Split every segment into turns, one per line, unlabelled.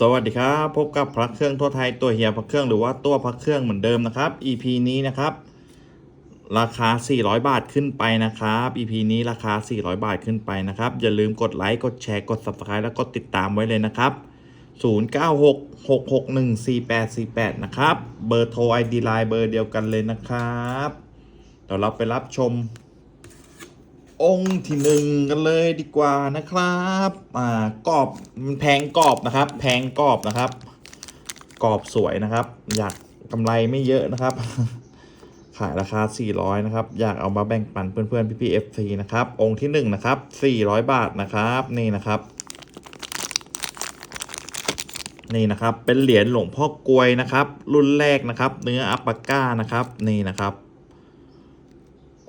สวัสดีครับ พบกับพระเครื่องทั่วไทยตัวเฮียพระเครื่องหรือว่าตัวพระเครื่องเหมือนเดิมนะครับ EP นี้นะครับ ราคา 400 บาทขึ้นไปนะครับ EP นี้ราคา 400 บาทขึ้นไปนะครับ อย่าลืมกดไลค์กดแชร์กด Subscribe แล้วก็ติดตามไว้เลยนะครับ 0966614848 นะครับ เบอร์โทร ID ไลน์เบอร์เดียวกันเลยนะครับเดี๋ยวเราไปรับชม องค์ที่หนึ่งกันเลยดีกว่านะครับอ่ากรอบมันแพงกรอบนะครับ แพงกรอบนะครับกรอบสวยนะครับ อยากกำไรไม่เยอะนะครับ ขายราคา 400 นะครับ อยากเอามาแบ่งปันเพื่อนๆพี่ๆ FC นะครับ องค์ที่1นะครับ 400 บาทนะครับ นี่นะครับ นี่นะครับ เป็นเหรียญหลวงพ่อกลวยนะครับ รุ่นแรกนะครับ เนื้ออัปปาก้านะครับ นี่นะครับ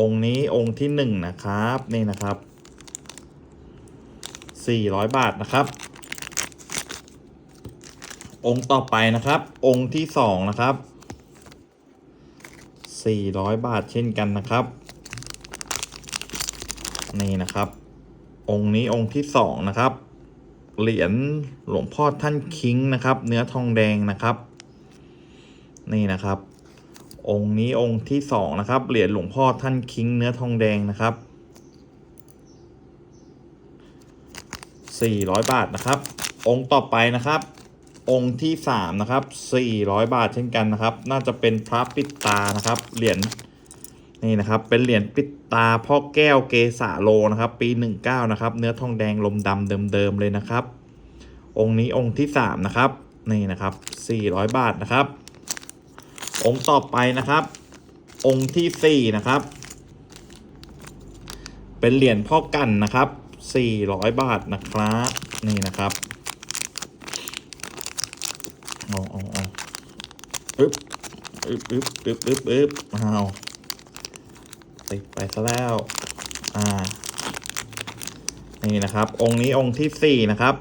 องค์นี้องค์ที่หนึ่งนะครับ นี่นะครับสี่ร้อยบาทนะครับ องค์ต่อไปนะครับ องค์ที่สองนะครับสี่ร้อยบาทเช่นกันนะครับ นี่นะครับ องค์นี้องค์ที่สองนะครับ เหรียญหลวงพ่อท่านคิงนะครับ เนื้อทองแดงนะครับ นี่นะครับ องค์นี้องค์ที่สองนะครับ เหรียญหลวงพ่อท่านคิงเนื้อทองแดงนะครับสี่ร้อยบาทนะครับ องค์ต่อไปนะครับ องค์ที่สามนะครับสี่ร้อยบาทเช่นกันนะครับ น่าจะเป็นพระปิดตานะครับ เหรียญนี่นะครับ เป็นเหรียญปิดตาพ่อแก้วเกษาโลนะครับ ปีหนึ่งเก้านะครับ เนื้อทองแดงลมดำเดิมๆเลยนะครับ องค์นี้องค์ที่สามนะครับนี่นะครับสี่ร้อยบาทนะครับ องค์ต่อไปนะครับ องค์ที่สี่นะครับ เป็นเหรียญพ่อกันนะครับสี่ร้อยบาทนะครับนี่นะครับเอาเอาเอาอึ๊บอึ๊บอึ๊บอึ๊บอึ๊บอึ๊บเอาติดไปซะแล้ว อ่า นี่นะครับ องค์นี้องค์ที่สี่นะครับ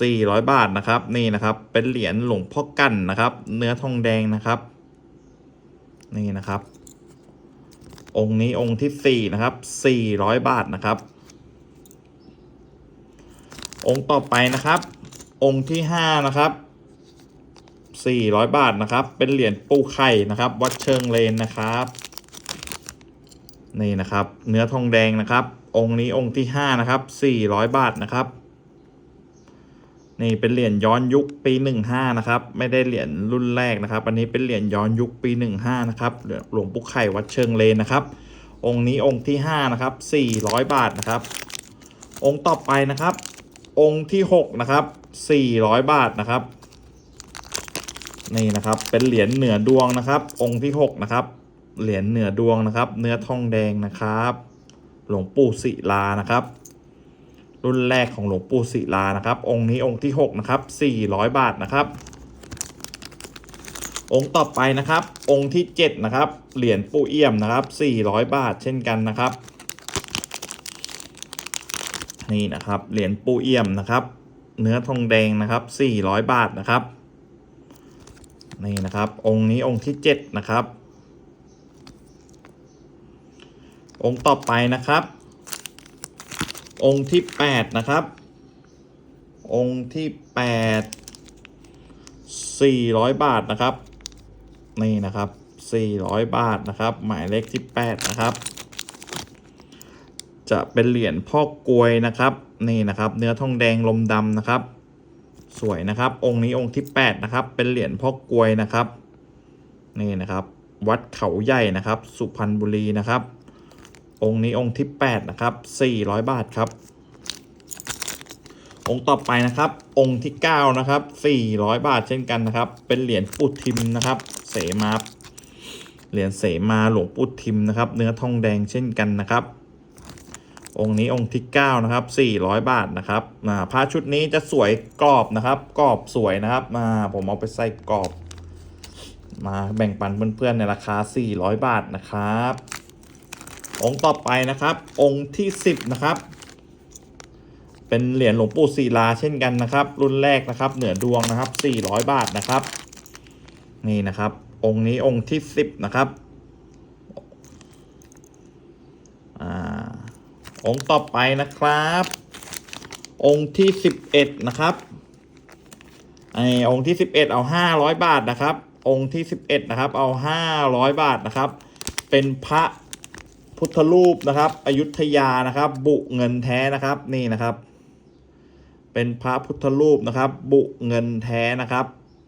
400 บาทนะครับ นี่นะครับ เป็นเหรียญหลวงพ่อกันนะครับ เนื้อทองแดงนะครับ นี่นะครับ องค์นี้องค์ที่ 4 นะครับ 400 บาทนะครับ องค์ต่อไปนะครับ องค์ที่ 5 นะครับ 400 บาทนะครับ เป็นเหรียญปูไข่นะครับ วัดเชิงเลนนะครับนี่นะครับ เนื้อทองแดงนะครับ องค์นี้องค์ที่ 5 นะครับ 400 บาทนะครับ นี่เป็นเหรียญย้อนยุคปี 15 นะครับ ไม่ได้เหรียญรุ่นแรกนะครับ อันนี้เป็นเหรียญย้อนยุคปี 15 นะครับหลวงปู่ไข่วัดเชิงเลนนะครับ องค์นี้องค์ที่ 5 นะครับ 400 บาทนะครับ องค์ต่อไปนะครับ องค์ที่ 6 นะครับ 400 บาทนะครับ นี่นะครับเป็นเหรียญเหนือดวงนะครับ องค์ที่ 6 นะครับ เหรียญเหนือดวงนะครับ เนื้อทองแดงนะครับ หลวงปู่ศิลานะครับ รุ่นแรกของหลวงปู่ศิลานะครับ องค์นี้องค์ที่ 6 นะครับ 400 บาทนะครับ องค์ต่อไปนะครับ องค์ที่ 7 นะครับ เหรียญปู่เอี่ยมนะครับ 400 บาทเช่นกันนะครับ นี่นะครับ เหรียญปู่เอี่ยมนะครับ เนื้อทองแดงนะครับ 400 บาทนะครับ นี่นะครับ องค์นี้องค์ที่ 7 นะครับ องค์ต่อไปนะครับ องค์ที่แปดนะครับ องค์ที่แปดสี่ร้อยบาทนะครับ นี่นะครับสี่ร้อยบาทนะครับ หมายเลขที่แปดนะครับ จะเป็นเหรียญพ่อกลวยนะครับ นี่นะครับ เนื้อทองแดงลมดำนะครับ สวยนะครับ องค์นี้องค์ที่แปดนะครับ เป็นเหรียญพ่อกลวยนะครับ นี่นะครับ วัดเขาใหญ่นะครับ สุพรรณบุรีนะครับ องค์นี้องค์ที่ 8 นะครับ 400 บาทครับ องค์ต่อไปนะครับ องค์ที่ 9 นะครับ 400 บาทเช่นกันนะครับ เป็นเหรียญปุทิมนะครับ เสมาเหรียญเสมาหลวงปุทิมนะครับ เนื้อทองแดงเช่นกันนะครับ องค์นี้องค์ที่ 9 นะครับ 400 บาทนะครับอ่าผ้าชุดนี้จะสวยกรอบนะครับ กรอบสวยนะครับมาผมเอาไปใส่กรอบ มาแบ่งปันเพื่อนๆในราคา 400 บาทนะครับ องค์ต่อไปนะครับ องค์ที่สิบนะครับ เป็นเหรียญหลวงปู่ศิลาเช่นกันนะครับ รุ่นแรกนะครับ เหนือดวงนะครับสี่ร้อยบาทนะครับ นี่นะครับ องค์นี้องค์ที่สิบนะครับองค์ต่อไปนะครับ องค์ที่สิบเอ็ดนะครับไอองค์ที่สิบเอ็ดเอาห้าร้อยบาทนะครับ องค์ที่สิบเอ็ดนะครับ เอาห้าร้อยบาทนะครับ เป็นพระ พุทธรูปนะครับ อยุธยานะครับ บุเงินแท้นะครับนี่นะครับ เป็นพระพุทธรูปนะครับ บุเงินแท้นะครับ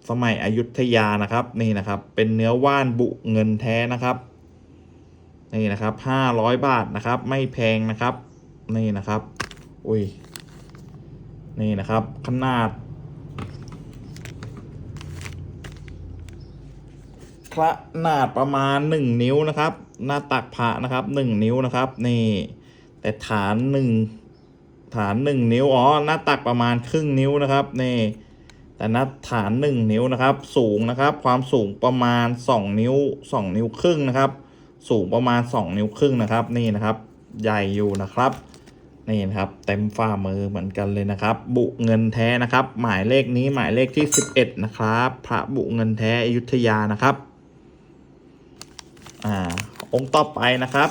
สมัยอยุธยานะครับนี่นะครับ เป็นเนื้อว่านบุเงินแท้นะครับนี่นะครับห้าร้อยบาทนะครับ ไม่แพงนะครับ นี่นะครับ อุ้ยนี่นะครับ ขนาด ขนาดประมาณหนึ่งนิ้วนะครับ หน้าตักพระนะครับหนึ่งนิ้วนะครับนี่แต่ฐานหนึ่งฐานหนึ่งนิ้วอ๋อหน้าตักประมาณครึ่งนิ้วนะครับนี่แต่หน้าฐานหนึ่งนิ้วนะครับ สูงนะครับ ความสูงประมาณสองนิ้วสองนิ้วครึ่งนะครับ สูงประมาณสองนิ้วครึ่งนะครับ นี่นะครับ ใหญ่อยู่นะครับนี่นะครับเต็มฝ่ามือเหมือนกันเลยนะครับ บุเงินแท้นะครับ หมายเลขนี้หมายเลขที่สิบเอ็ดนะครับ พระบุเงินแท้อยุธยานะครับ อ่า องค์ต่อไปนะครับ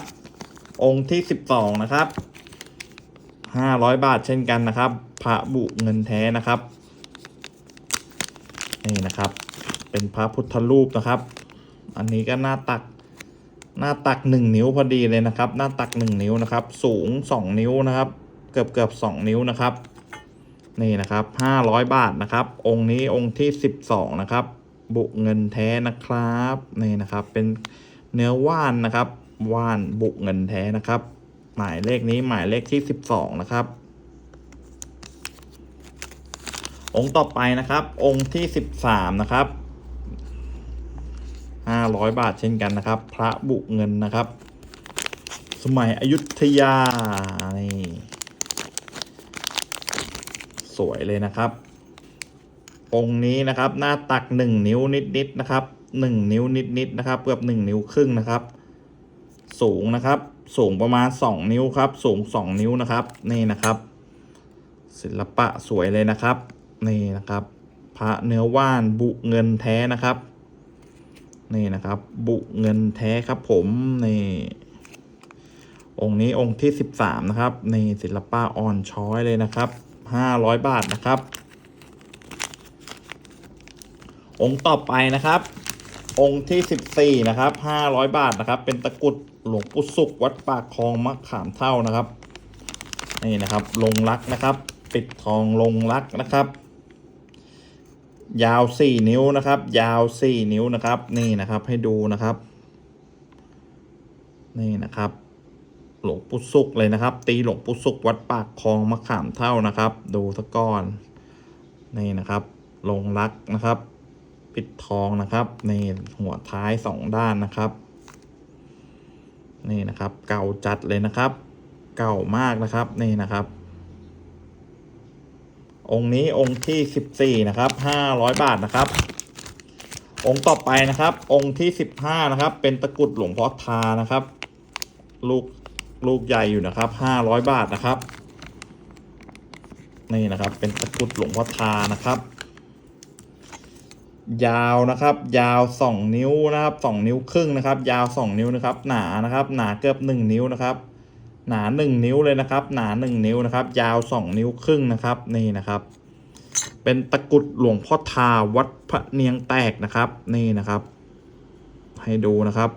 องค์ที่สิบสองนะครับห้าร้อยบาทเช่นกันนะครับ พระบุเงินแท้นะครับ นี่นะครับ เป็นพระพุทธรูปนะครับ อันนี้ก็หน้าตักหน้าตักหนึ่งนิ้วพอดีเลยนะครับ หน้าตักหนึ่งนิ้วนะครับ สูงสองนิ้วนะครับ เกือบเกือบสองนิ้วนะครับ นี่นะครับห้าร้อยบาทนะครับ องค์นี้องค์ที่สิบสองนะครับ บุเงินแท้นะครับ นี่นะครับ เป็น เนื้อว่านนะครับว่านบุเงินแท้นะครับ หมายเลขนี้หมายเลขที่สิบสองนะครับ องค์ต่อไปนะครับ องค์ที่สิบสามนะครับห้าร้อยบาทเช่นกันนะครับ พระบุเงินนะครับ สมัยอยุธยานี่สวยเลยนะครับ องค์นี้นะครับ หน้าตักหนึ่งนิ้วนิดๆนะครับ หนึ่งนิ้วนิดๆนะครับเกือบหนึ่งนิ้วครึ่งนะครับ สูงนะครับ สูงประมาณสองนิ้วครับ สูงสองนิ้วนะครับ นี่นะครับ ศิลปะสวยเลยนะครับ นี่นะครับ พระเนื้อว่านบุเงินแท้นะครับ นี่นะครับ บุเงินแท้ครับผมนี่องค์นี้องค์ที่สิบสามนะครับนี่ศิลปะอ่อนช้อยเลยนะครับห้าร้อยบาทนะครับ องค์ต่อไปนะครับ องค์ที่สิบสี่นะครับห้าร้อยบาทนะครับ เป็นตะกรุดหลวงปู่สุขวัดปากคลองมะขามเท่านะครับ นี่นะครับ ลงรักนะครับ ปิดทองลงรักนะครับ ยาวสี่นิ้วนะครับ ยาวสี่นิ้วนะครับ นี่นะครับให้ดูนะครับ นี่นะครับ หลวงปู่สุกเลยนะครับ ตีหลวงปู่สุกวัดปากคลองมะขามเท่านะครับ ดูสะก้อน นี่นะครับ ลงรักนะครับ ปิดทองนะครับนี่หัวท้ายสองด้านนะครับ นี่นะครับ เก่าจัดเลยนะครับ เก่ามากนะครับนี่นะครับ องค์นี้องค์ที่สิบสี่นะครับห้าร้อยบาทนะครับ องค์ต่อไปนะครับ องค์ที่สิบห้านะครับ เป็นตะกรุดหลวงพ่อทานะครับ ลูกลูกใหญ่อยู่นะครับห้าร้อยบาทนะครับนี่นะครับ เป็นตะกรุดหลวงพ่อทานะครับ ยาวนะครับ ยาวสองนิ้วนะครับสองนิ้วครึ่งนะครับ ยาวสองนิ้วนะครับ หนานะครับ หนาเกือบหนึ่งนิ้วนะครับ หนาหนึ่งนิ้วเลยนะครับ หนาหนึ่งนิ้วนะครับ ยาวสองนิ้วครึ่งนะครับ นี่นะครับ เป็นตะกรุดหลวงพ่อทาวัดพระเนียงแตกนะครับ นี่นะครับ ให้ดูนะครับ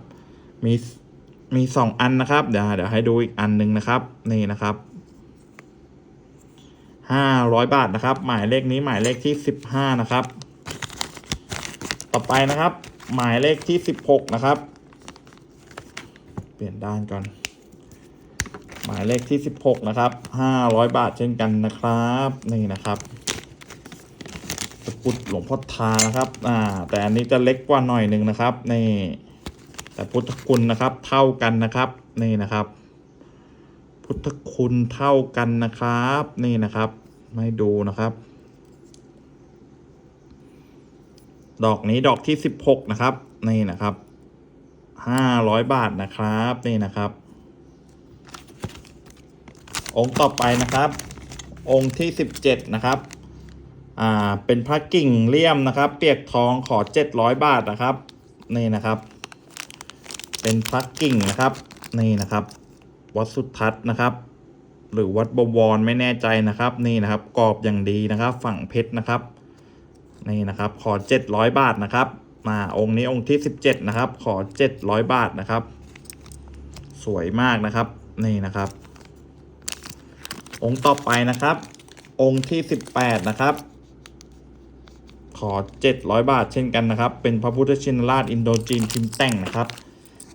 มีมีสองอันนะครับ เดี๋ยวเดี๋ยวให้ดูอีกอันหนึ่งนะครับ นี่นะครับห้าร้อยบาทนะครับ หมายเลขนี้หมายเลขที่สิบห้านะครับ ต่อไปนะครับ หมายเลขที่สิบหกนะครับ เปลี่ยนด้านก่อน หมายเลขที่สิบหกนะครับห้าร้อยบาทเช่นกันนะครับนี่นะครับตะกุดหลวงพ่อทานะครับ อ่า แต่อันนี้จะเล็กกว่าหน่อยหนึ่งนะครับ นี่ แต่พุทธคุณนะครับ เท่ากันนะครับ นี่นะครับ พุทธคุณเท่ากันนะครับ นี่นะครับให้ดูนะครับ ดอกนี้ดอกที่สิบหกนะครับ นี่นะครับห้าร้อยบาทนะครับ นี่นะครับ องค์ต่อไปนะครับ องค์ที่สิบเจ็ดนะครับ อ่า เป็นพระกิ่งเลี่ยมนะครับ เปียกทองขอเจ็ดร้อยบาทนะครับ นี่นะครับ เป็นพระกิ่งนะครับ นี่นะครับ วัดสุทัศน์นะครับหรือวัดบวรไม่แน่ใจนะครับ นี่นะครับกรอบอย่างดีนะครับ ฝั่งเพชรนะครับ นี่นะครับขอ 700 บาทนะครับมาองค์นี้องค์ที่ 17 นะครับ ขอ 700 บาทนะครับ สวยมากนะครับนี่นะครับ องค์ต่อไปนะครับ องค์ที่ 18 นะครับ ขอ 700 บาทเช่นกันนะครับ เป็นพระพุทธชินราชอินโดจีนพิมพ์แต่งนะครับ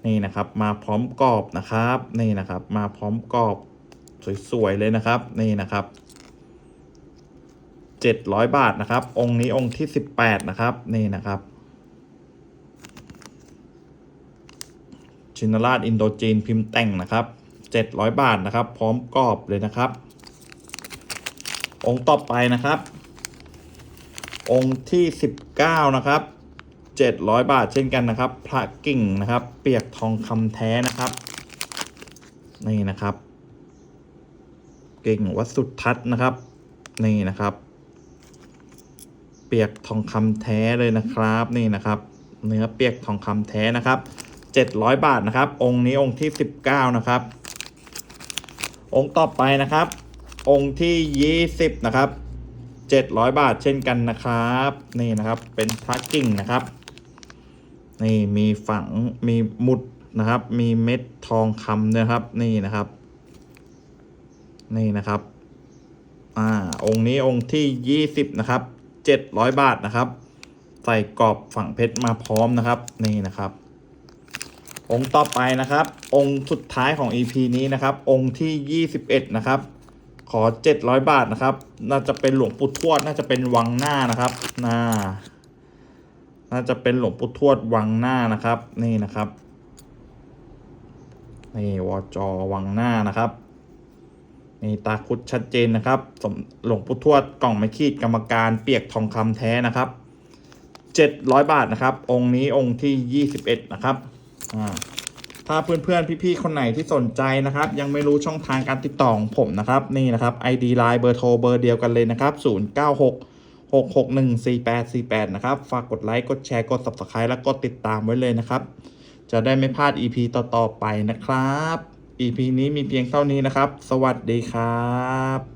นี่นะครับมาพร้อมกรอบนะครับนี่นะครับ มาพร้อมกรอบสวยๆเลยนะครับนี่นะครับ 700 บาทนะครับ องค์นี้องค์ที่ 18 นะครับ นี่นะครับ ชินราชอินโดจีนพิมพ์แต่งนะครับ 700 บาทนะครับ พร้อมกรอบเลยนะครับ องค์ต่อไปนะครับ องค์ที่ 19 นะครับ 700 บาทเช่นกันนะครับ พระกิ่งนะครับ เปียกทองคำแท้นะครับ นี่นะครับ กิ่งวัดสุทัศน์นะครับนี่นะครับ เปียกทองคำแท้เลยนะครับ นี่นะครับ เนื้อเปียกทองคำแท้นะครับ 700 บาทนะครับ องค์นี้องค์ที่ 19 นะครับ องค์ต่อไปนะครับ องค์ที่ 20 นะครับ 700 บาทเช่นกันนะครับ นี่นะครับเป็นพระกิ่งนะครับ นี่มีฝังมีหมุดนะครับ มีเม็ดทองคำด้วยครับ นี่นะครับ นี่นะครับ อ่า องค์นี้องค์ที่ 20 นะครับ 700 บาทนะครับ ใส่กรอบฝั่งเพชรมาพร้อมนะครับนี่นะครับ องค์ต่อไปนะครับ องค์สุดท้ายของ EP นี้นะครับ องค์ที่ 21 นะครับ ขอ 700 บาทนะครับ น่าจะเป็นหลวงปู่ทวด น่าจะเป็นวังหน้านะครับน่าน่าจะเป็นหลวงปู่ทวดวังหน้านะครับ นี่นะครับนี่วจอวังหน้านะครับ นี่ตาคุดชัดเจนนะครับ สมหลวงปู่ทวดกล่องไม้ขีดกรรมการเปียกทองคำแท้นะครับ700บาทนะครับ องค์นี้องค์ที่21นะครับอ่าถ้าเพื่อนๆ พี่ๆ คนไหนที่สนใจนะครับ ยังไม่รู้ช่องทางการติดต่อของผมนะครับ นี่นะครับ ID Line เบอร์โทรเบอร์เดียวกันเลยนะครับ 096 661 4848 นะครับ ฝากกดไลค์ กดแชร์ กด Subscribe และกดติดตามไว้เลยนะครับ จะได้ไม่พลาด EP ต่อ ๆ ไปนะครับ EP นี้มีเพียงเท่านี้นะครับ สวัสดีครับ